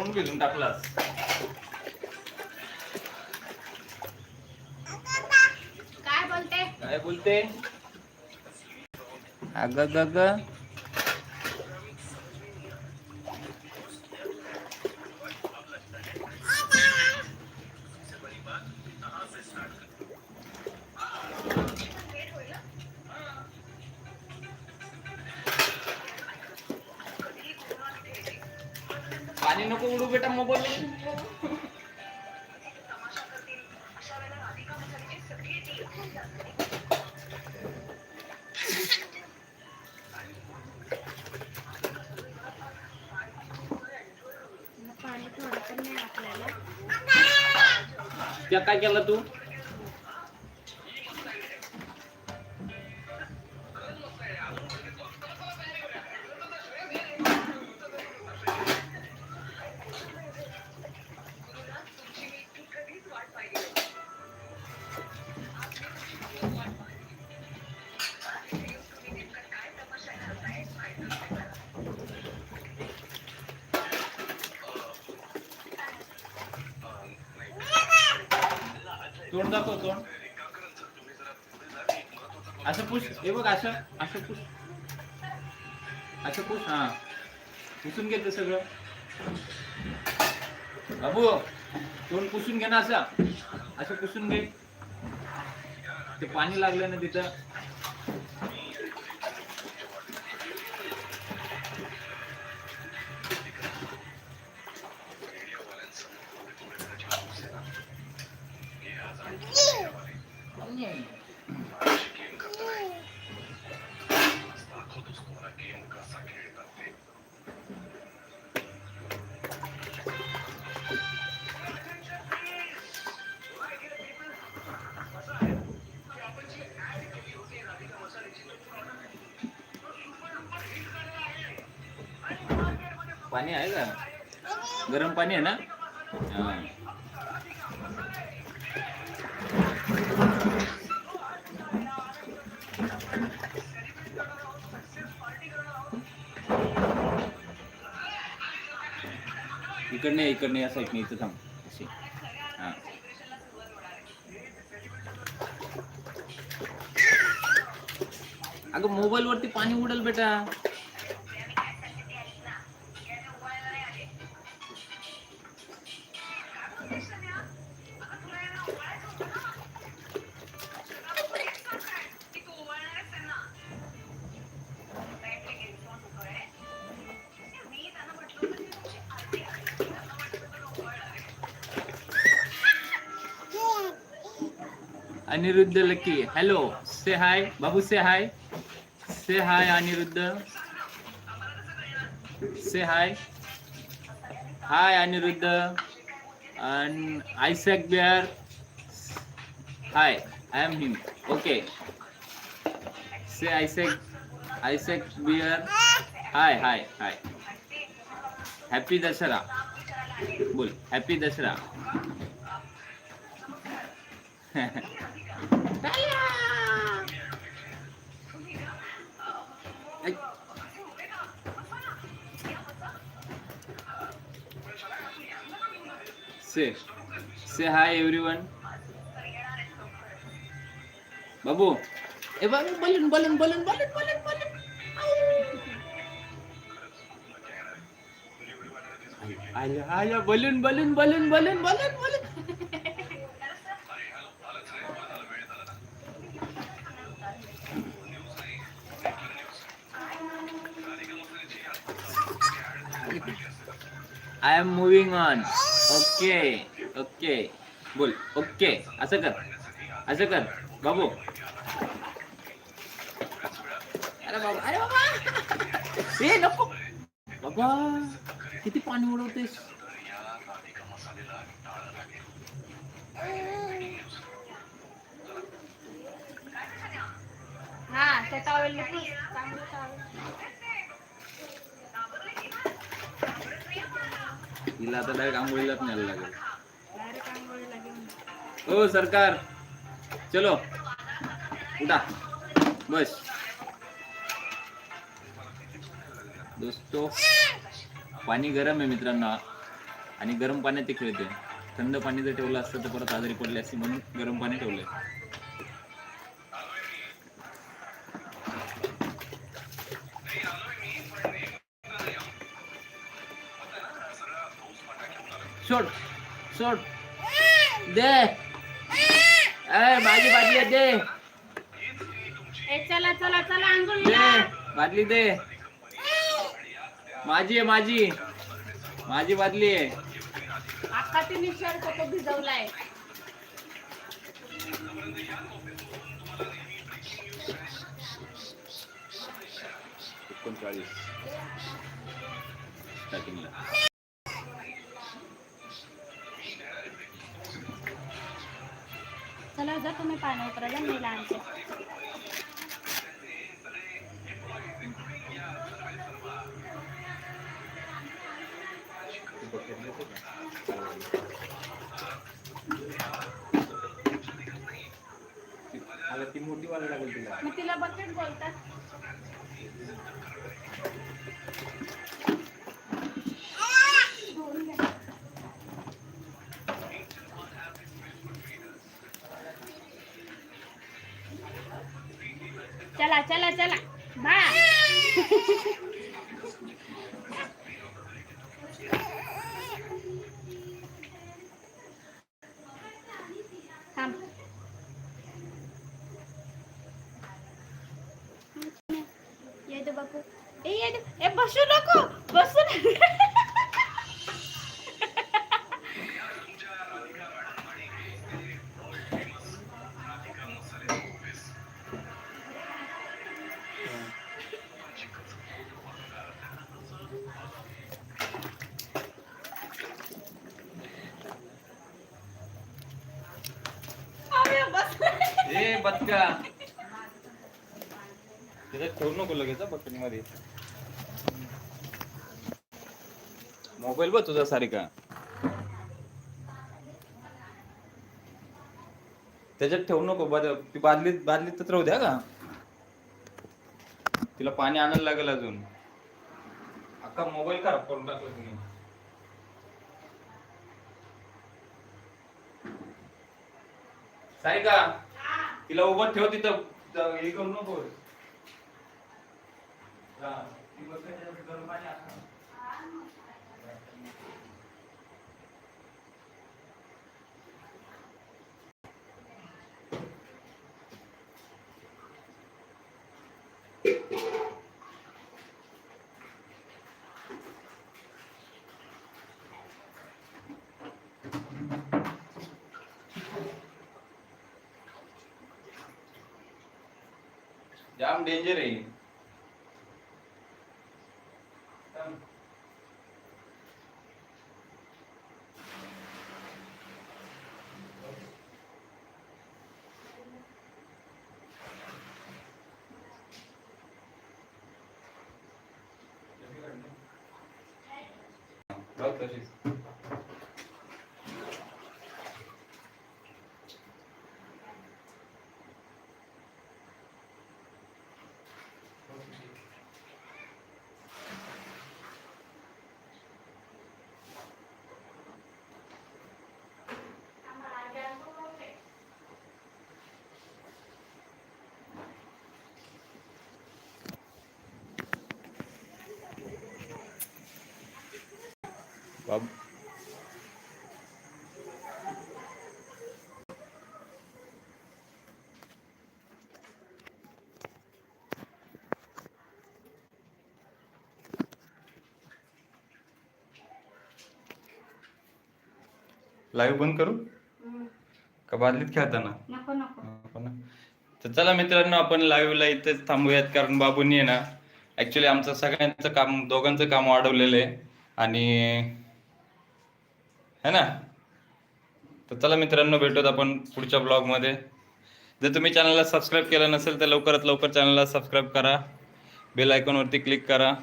तोंड भिजून टाकलास. काय बोलते? काय बोलते? अग ग पाणी नको उडू बेटा मोबाईल त्या काय केलं तू? तोंड दाखव तोंड असं पुश. हे बघ असं असं पुश. असं पुश हा. पुसून घे ते सगळं. बाबू तोंड पुसून घे ना असं. असं पुसून घे. ते पाणी लागलं ना तिथं. पाणी आहे का? गरम पाणी आहे ना? इकडने इकडने या साईडने इथं थांब. अशी. हा. अगं मोबाईल वरती पाणी उडेल बेटा. Aniruddha lucky. Hello say hi Babu say hi say hi Aniruddha. Say hi hi Aniruddha. Isaac bear hi I am him okay say Isaac Isaac bear hi hi hi happy Dussehra बोल happy Dussehra ऐक. से से hi everyone बाबू ए बाबू balloon balloon balloon balloon balloon balloon आया आया balloon balloon balloon balloon balloon balloon I am moving on okay okay बोल okay असं कर असं कर बाबू अरे बाबा अरे बाबा ए नको बाबा किती पाणी उडवतेस हा त्या टॉवेल चांगलं टॉवेल तिला आता डायरेक्ट आंघोळीलाच न्यायला लागेल. हो सरकार. चलो. उठा. बस. दोस्तो. पाणी गरम आहे मित्रांनो. आणि गरम पाण्यात ते खेळते थंड पाणी जर ठेवलं असतं तर परत आजारी पडले असते म्हणून गरम पाणी ठेवलंय. सोड सोड. दे. ए माझी बादली आहे, दे. ए चला चला चला दे आंघोळीला बादली दे. माझी आहे माझी. माझी बादली आहे. अख्खा तिने शर्ट तो भिजवलाय? एकोणचाळीस. स्टार्टिंगला चला जा तुम्ही पाणी उतरायला मी लहानचे आता ती मोठी वाला लागेल तिला. मग तिला बकेट बोलतात. चला चला चला. बा. ये दे बापू. ये ए बसू नको. बसू नको. बदका त्याच्यात ठेवू नको लगेच बटनमध्ये मोबाईल बघ तुझा सारिका. त्याच्यात ठेवू नको बद- ती बादलीत बादलीत तर राहू द्या का? तिला पाणी आणायला लागेल अजून. अख्खा मोबाईल खराब करून टाकला तुम्ही सारिका. तिला उभं ठेव तिथं. हे करू नको. गरम पाणी जाम डेंजर आहे. बघ तशीच. बाब. लाईव्ह बंद करू? का बादलीत खेळताना? नको नको. ना. तर चला मित्रांनो आपण लाईव्हला इथेच थांबूयात कारण बाबूंनी आहे ना ऍक्च्युली आमचं सगळ्यांचं काम दोघांचं काम वाढवलेलं आहे. आणि है ना? तर चला मित्रांनो भेटूत आपण पुढच्या ब्लॉगमध्ये. जर तुम्ही चॅनलला सबस्क्राईब केलं नसेल तर लवकरात लवकर चॅनलला सबस्क्राईब करा. बेल आयकॉनवरती क्लिक करा.